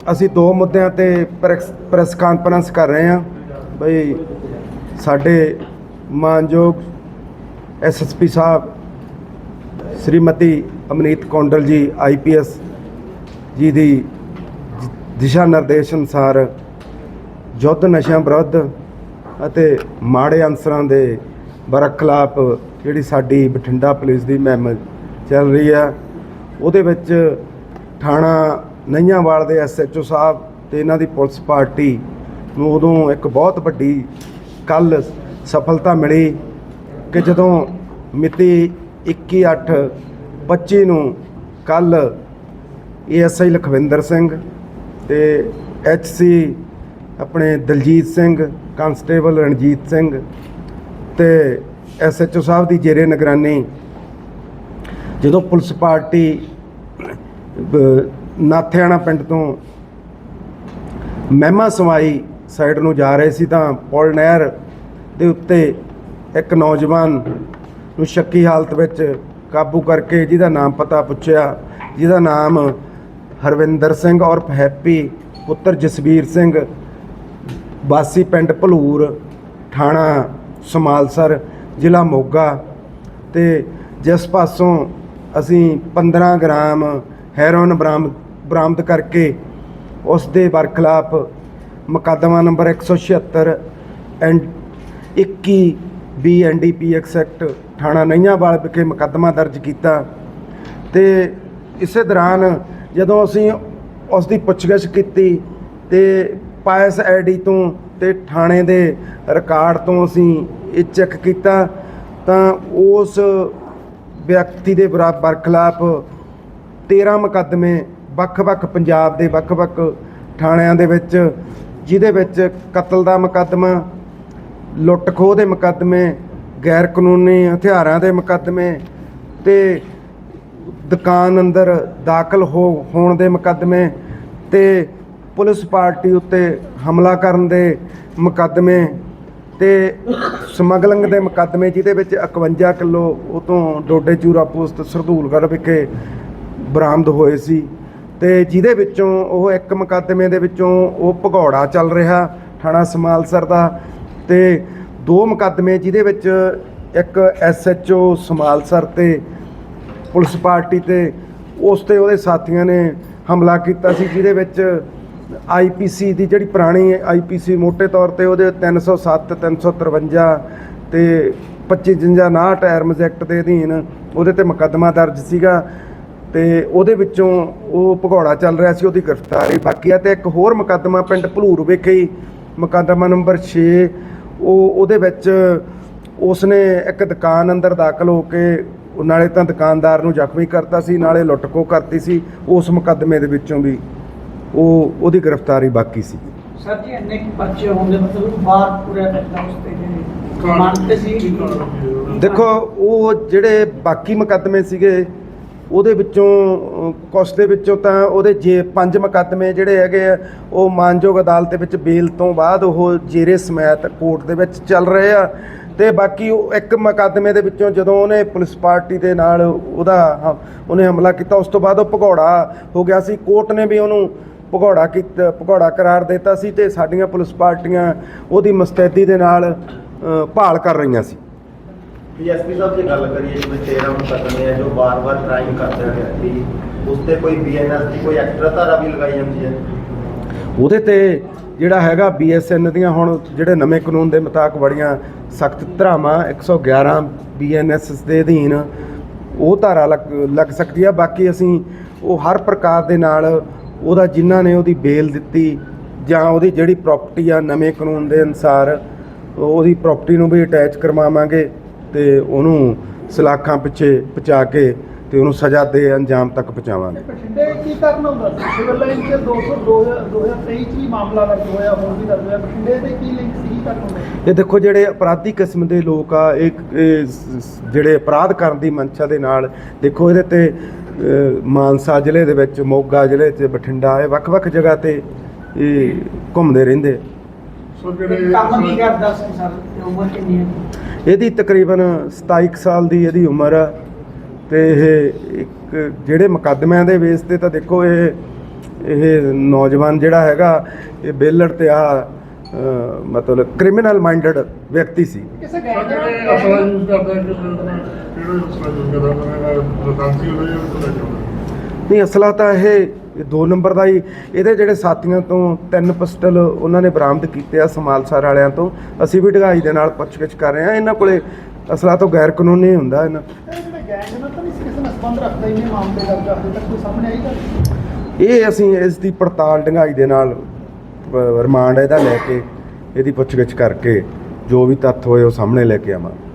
ਅਸੀਂ ਦੋ ਮੁੱਦਿਆਂ ਤੇ ਪ੍ਰੈਸ ਪ੍ਰੈਸ ਕਾਨਫਰੰਸ ਕਰ ਰਹੇ ਹਾਂ। ਬਈ ਸਾਡੇ ਮਾਨਯੋਗ ਐਸਐਸਪੀ ਸਾਹਿਬ, ਸ਼੍ਰੀਮਤੀ ਅਮਨੀਤ ਕੌਂਡਲ ਜੀ ਆਈਪੀਐਸ ਜੀ ਦੀ ਦਿਸ਼ਾ ਨਿਰਦੇਸ਼ ਅਨੁਸਾਰ ਯੁੱਧ ਨਸ਼ਿਆਂ ਵਿਰੁੱਧ ਅਤੇ ਮਾੜੇ ਅਨਸਰਾਂ ਦੇ ਬਰਖਲਾਫ ਜਿਹੜੀ ਸਾਡੀ ਬਠਿੰਡਾ ਪੁਲਿਸ ਦੀ ਮੁਹਿੰਮ ਚੱਲ ਰਹੀ ਆ ਉਹਦੇ ਵਿੱਚ ਥਾਣਾ ਨਈਆਂਵਾਲ ਦੇ ਐਸਐਚਓ ਸਾਹਿਬ ਤੇ ਇਹਨਾਂ ਦੀ ਪੁਲਿਸ ਪਾਰਟੀ ਨੂੰ ਉਦੋਂ ਇੱਕ ਬਹੁਤ ਵੱਡੀ ਕੱਲ ਸਫਲਤਾ ਮਿਲੀ ਕਿ ਜਦੋਂ ਮਿਤੀ 21/8/25 ਨੂੰ ਕੱਲ ਏਐਸਆਈ ਲਖਵਿੰਦਰ ਸਿੰਘ ਤੇ ਐਚਸੀ ਆਪਣੇ ਦਲਜੀਤ ਸਿੰਘ, ਕਾਂਸਟੇਬਲ ਰਣਜੀਤ ਸਿੰਘ ਤੇ ਐਸਐਚਓ ਸਾਹਿਬ ਦੀ ਜੇਰੇ ਨਿਗਰਾਨੀ ਜਦੋਂ ਪੁਲਿਸ ਪਾਰਟੀ ਨਾਥਿਆਣਾ ਪਿੰਡ ਤੋਂ ਮਹਿਮਾ ਸਮਾਈ ਸਾਈਡ ਨੂੰ ਜਾ ਰਹੇ ਸੀ ਤਾਂ ਪੁਲ ਨਹਿਰ ਦੇ ਉੱਤੇ ਇੱਕ ਨੌਜਵਾਨ ਨੂੰ ਸ਼ੱਕੀ ਹਾਲਤ ਵਿੱਚ ਕਾਬੂ ਕਰਕੇ ਜਿਹਦਾ ਨਾਮ ਪਤਾ ਪੁੱਛਿਆ, ਜਿਹਦਾ ਨਾਮ ਹਰਵਿੰਦਰ ਸਿੰਘ ਔਰ ਹੈਪੀ ਪੁੱਤਰ ਜਸਵੀਰ ਸਿੰਘ, ਵਾਸੀ ਪਿੰਡ ਭਲੂਰ, ਥਾਣਾ ਸਮਾਲਸਰ, ਜ਼ਿਲ੍ਹਾ ਮੋਗਾ ਤੇ ਜਿਸ ਪਾਸੋਂ ਅਸੀਂ 15 ਗ੍ਰਾਮ ਹੈਰੋਇਨ ਬਰਾਮਦ ਬਰਾਮਦ ਕਰਕੇ ਉਸ ਦੇ ਬਰਖਲਾਫ ਮੁਕੱਦਮਾ number 176 and 21 B NDPS act ਥਾਣਾ ਨਈਆਂਵਾਲ ਵਿਖੇ ਮੁਕੱਦਮਾ ਦਰਜ ਕੀਤਾ ਤੇ ਇਸੇ ਦੌਰਾਨ ਜਦੋਂ ਅਸੀਂ ਉਸ ਦੀ ਪੁੱਛਗਿੱਛ ਕੀਤੀ ਤੇ ਪਾਇਸ ਆਈਡੀ ਤੋਂ ਤੇ ਥਾਣੇ ਦੇ ਰਿਕਾਰਡ ਤੋਂ ਅਸੀਂ ਇਹ ਚੈੱਕ ਕੀਤਾ ਤਾਂ ਉਸ ਵਿਅਕਤੀ ਦੇ ਬਰਾ- ਬਰਖਲਾਫ 13 ਮੁਕੱਦਮੇ ਵੱਖ-ਵੱਖ ਪੰਜਾਬ ਦੇ ਵੱਖ-ਵੱਖ ਥਾਣਿਆਂ ਦੇ ਵਿੱਚ, ਜਿਹਦੇ ਵਿੱਚ ਕਤਲ ਦਾ ਮੁਕੱਦਮਾ ਲੁੱਟ ਖੋਹ ਦੇ ਮੁਕੱਦਮੇ ਗੈਰ ਕਾਨੂੰਨੀ ਹਥਿਆਰਾਂ ਦੇ ਮੁਕੱਦਮੇ ਤੇ ਦੁਕਾਨ ਅੰਦਰ ਦਾਖਲ ਹੋ, ਹੋਣ ਦੇ ਮੁਕੱਦਮੇ ਤੇ ਪੁਲਿਸ ਪਾਰਟੀ ਉੱਤੇ ਹਮਲਾ ਕਰਨ ਦੇ ਮੁਕੱਦਮੇ ਤੇ ਸਮਗਲਿੰਗ ਦੇ ਮੁਕੱਦਮੇ, ਜਿਹਦੇ ਵਿੱਚ 51 ਕਿਲੋ, ਉਹ ਤੋਂ ਡੋਡੇ ਚੂਰਾ ਪੋਸਟ ਸਰਦੂਲਗੜ੍ਹ ਵਿਖੇ ਬਰਾਮਦ ਹੋਏ ਸੀ। ਤੇ ਜਿਹਦੇ ਵਿੱਚੋਂ ਉਹ ਇੱਕ ਮੁਕੱਦਮੇ ਦੇ ਵਿੱਚੋਂ ਉਹ ਭਗੌੜਾ ਚੱਲ ਰਿਹਾ ਥਾਣਾ ਸਮਾਲਸਰ ਦਾ ਤੇ ਦੋ ਮੁਕੱਦਮੇ ਜਿਹਦੇ ਵਿੱਚ ਇੱਕ ਐਸਐਚਓ ਸਮਾਲਸਰ ਤੇ ਪੁਲਿਸ ਪਾਰਟੀ ਤੇ ਉਸ ਤੇ ਉਹਦੇ ਸਾਥੀਆਂ ਨੇ ਹਮਲਾ ਕੀਤਾ ਸੀ, ਜਿਹਦੇ ਵਿੱਚ ਆਈਪੀਸੀ ਦੀ ਜਿਹੜੀ ਪੁਰਾਣੀ ਆਈਪੀਸੀ ਮੋٹے ਤੌਰ ਤੇ ਉਹਦੇ 307 353 ਤੇ 2559 ਟਰਮਸ ਐਕਟ ਦੇ ਅਧੀਨ ਉਹਦੇ ਤੇ ਮੁਕੱਦਮਾ ਦਰਜ ਸੀਗਾ। ਤੇ ਉਹਦੇ ਵਿੱਚੋਂ ਉਹ ਭਗੌੜਾ ਚੱਲ ਰਿਹਾ ਸੀ ਉਹਦੀ ਗ੍ਰਿਫਤਾਰੀ ਬਾਕੀ ਹੈ ਤੇ ਇੱਕ ਹੋਰ ਮੁਕੱਦਮਾ ਪਿੰਡ ਭਲੂਰ ਵਿਖੇ ਹੀ ਮੁਕੱਦਮਾ ਨੰਬਰ 6 ਉਹ ਉਹਦੇ ਵਿੱਚ ਉਸਨੇ ਇੱਕ ਦੁਕਾਨ ਅੰਦਰ ਦਾਖਲ ਹੋ ਕੇ ਉਹ ਨਾਲੇ ਤਾਂ ਦੁਕਾਨਦਾਰ ਨੂੰ ਜ਼ਖਮੀ ਕਰਤਾ ਸੀ ਨਾਲੇ ਲੁੱਟਖੋ ਕਰਤੀ ਸੀ ਉਸ ਮੁਕੱਦਮੇ ਦੇ ਵਿੱਚੋਂ ਵੀ ਉਹ ਉਹਦੀ ਗ੍ਰਿਫਤਾਰੀ ਬਾਕੀ ਸੀ। ਸਰ ਜੀ ਇੰਨੇ ਕੁ ਬੱਚੇ ਹੋਣਗੇ ਮਤਲਬ ਬਾਹਰ ਪੂਰੇ ਕਰਦਾ ਉਸ ਤੇ ਜਿਹੜੇ ਮੰਨਦੇ ਸੀ? ਦੇਖੋ ਉਹ ਜਿਹੜੇ ਬਾਕੀ ਮੁਕੱਦਮੇ ਸੀਗੇ ਉਹਦੇ ਵਿੱਚੋਂ ਕੁਛ ਦੇ ਵਿੱਚੋਂ ਤਾਂ ਉਹਦੇ ਜੇ ਪੰਜ ਮੁਕੱਦਮੇ ਜਿਹੜੇ ਹੈਗੇ ਆ, ਉਹ ਮਾਨਯੋਗ ਅਦਾਲਤ ਦੇ ਵਿੱਚ ਬੇਲ ਤੋਂ ਬਾਅਦ ਉਹ ਜੇਰੇ ਸਮੈਤ ਕੋਰਟ ਦੇ ਵਿੱਚ ਚੱਲ ਰਹੇ ਆ। ਤੇ ਬਾਕੀ ਉਹ ਇੱਕ ਮੁਕੱਦਮੇ ਦੇ ਵਿੱਚੋਂ ਜਦੋਂ ਉਹਨੇ ਪੁਲਿਸ ਪਾਰਟੀ ਦੇ ਨਾਲ ਉਹਦਾ ਹ- ਉਹਨੇ ਹਮਲਾ ਕੀਤਾ, ਉਸ ਤੋਂ ਬਾਅਦ ਉਹ ਭਗੌੜਾ ਹੋ ਗਿਆ ਸੀ। ਕੋਰਟ ਨੇ ਵੀ ਉਹਨੂੰ ਭਗੌੜਾ ਕੀਤਾ, ਭਗੌੜਾ ਕਰਾਰ ਦਿੱਤਾ ਸੀ ਤੇ ਸਾਡੀਆਂ ਪੁਲਿਸ ਪਾਰਟੀਆਂ ਉਹਦੀ ਮਸਤੈਦੀ ਦੇ ਨਾਲ ਭਾਲ ਕਰ ਰਹੀਆਂ ਸੀ। ਡੀਐਸਪੀ ਸਾਹਿਬ ਦੀ ਗੱਲ ਕਰੀਏ, ਜਿਵੇਂ 13 ਮੁਕੱਦਮੇ ਹੈ ਜੋ ਵਾਰ-ਵਾਰ ਕ੍ਰਾਈਮ ਕਰਦੇ ਆ ਵਿਅਕਤੀ ਉਸ ਤੇ ਕੋਈ ਬੀਐਨਐਸ ਦੀ ਕੋਈ ਐਕਸਟਰਾ ਧਾਰਾ ਵੀ ਲਗਾਈ ਜਾਂਦੀ ਹੈ? ਉਹਦੇ ਤੇ ਜਿਹੜਾ ਹੈਗਾ ਬੀਐਸਐਨ ਦੀਆਂ ਹੁਣ ਜਿਹੜੇ ਨਵੇਂ ਕਾਨੂੰਨ ਦੇ ਮੁਤਾਬਕ ਬੜੀਆਂ ਸਖਤ ਧਾਰਾਵਾਂ 111 ਬੀਐਨਐਸ ਦੇ ਅਧੀਨ ਉਹ ਧਾਰਾ ਲੱਗ ਲੱਗ ਸਕਦੀ ਆ। ਬਾਕੀ ਅਸੀਂ ਉਹ ਹਰ ਪ੍ਰਕਾਰ ਦੇ ਨਾਲ ਉਹਦਾ ਜਿਨ੍ਹਾਂ ਨੇ ਉਹਦੀ ਬੇਲ ਦਿੱਤੀ ਜਾਂ ਉਹਦੀ ਜਿਹੜੀ ਪ੍ਰਾਪਰਟੀ ਆ ਨਵੇਂ ਕਾਨੂੰਨ ਦੇ ਅਨਸਾਰ, ਉਹਦੀ ਪ੍ਰਾਪਰਟੀ ਨੂੰ ਵੀ ਅਟੈਚ ਕਰਵਾਵਾਂਗੇ। ਤੇ ਉਹਨੂੰ ਸਲਾਖਾਂ ਪਿੱਛੇ ਪਹੁੰਚਾ ਕੇ ਤੇ ਉਹਨੂੰ ਸਜ਼ਾ ਦੇ ਅੰਜਾਮ ਤੱਕ ਪਹੁੰਚਾਵਾਂਗੇ। ਬਠਿੰਡੇ ਕੀ ਕਾਰਨ ਹੁੰਦਾ? ਸੀ ਸਿਵਲ ਲਾਈਨ ਚ 200 2023 ਚ ਵੀ ਮਾਮਲਾ ਦਰਜ ਹੋਇਆ ਹੋਰ ਵੀ ਦਰਜ ਹੋਇਆ। ਬਠਿੰਡੇ ਦੇ ਕੀ ਲਿੰਕ ਸੀ? ਕੀ ਕਾਰਨ ਹੁੰਦਾ? ਸੀ ਇਹ ਦੇਖੋ ਜਿਹੜੇ ਅਪਰਾਧੀ ਕਿਸਮ ਦੇ ਲੋਕ ਆ ਇਹ ਸ- ਸ- ਜਿਹੜੇ ਅਪਰਾਧ ਕਰਨ ਦੀ ਮਨਸ਼ਾ ਦੇ ਨਾਲ ਦੇਖੋ ਇਹਦੇ ਤੇ ਮਾਨਸਾ ਜ਼ਿਲ੍ਹੇ ਦੇ ਵਿੱਚ ਮੋਗਾ ਜ਼ਿਲ੍ਹੇ ਤੇ ਬਠਿੰਡਾ ਇਹ ਵੱਖ-ਵੱਖ ਜਗ੍ਹਾ ਤੇ ਇਹ ਘੁੰਮਦੇ ਰਹਿੰਦੇ। ਕੰਮ ਕੀ ਕਰਦਾ ਸੀ ਸਰ? ਤੇ ਉਮਰ ਕਿੰਨੀ ਹੈ? ਇਹਦੀ ਤਕਰੀਬਨ 27 ਕੁ ਸਾਲ ਦੀ ਇਹਦੀ ਉਮਰ ਆ ਤੇ ਇਹ ਇੱਕ ਜਿਹੜੇ ਮੁਕੱਦਮਿਆਂ ਦੇ ਬੇਸ ਤੇ ਤਾਂ ਦੇਖੋ ਇਹ ਇਹ ਨੌਜਵਾਨ ਜਿਹੜਾ ਹੈਗਾ ਇਹ ਬੇਲੜ ਤੇ ਆ ਮਤਲਬ ਕ੍ਰਿਮੀਨਲ ਮਾਈਂਡਡ ਵਿਅਕਤੀ ਸੀ। ਨਹੀਂ ਅਸਲਾ ਤਾਂ ਇਹ ਇਹ ਦੋ ਨੰਬਰ ਦਾ ਹੀ। ਇਹਦੇ ਜਿਹੜੇ ਸਾਥੀਆਂ ਤੋਂ ਤਿੰਨ ਪਿਸਟਲ ਉਹਨਾਂ ਨੇ ਬਰਾਮਦ ਕੀਤੇ ਆ ਸਮਾਲਸਰ ਵਾਲਿਆਂ ਤੋਂ। ਅਸੀਂ ਵੀ ਢਗਾਈ ਦੇ ਨਾਲ ਪੁੱਛਗਿੱਛ ਕਰ ਰਹੇ ਹਾਂ। ਇਹਨਾਂ ਕੋਲੇ ਅਸਲਾ ਤੋਂ ਗੈਰ ਕਾਨੂੰਨੀ ਹੁੰਦਾ ਇਹਨਾਂ। ਇਹ ਤਾਂ? ਅਸੀਂ ਇਸ ਦੀ ਪੜਤਾਲ ਢੰਗਾਈ ਦੇ ਨਾਲ ਰਿਮਾਂਡ ਇਹਦਾ ਲੈ ਕੇ ਇਹਦੀ ਪੁੱਛਗਿੱਛ ਕਰਕੇ ਜੋ ਵੀ ਤੱਥ ਹੋਏ ਉਹ ਸਾਹਮਣੇ ਲੈ ਕੇ ਆਵਾਂਗੇ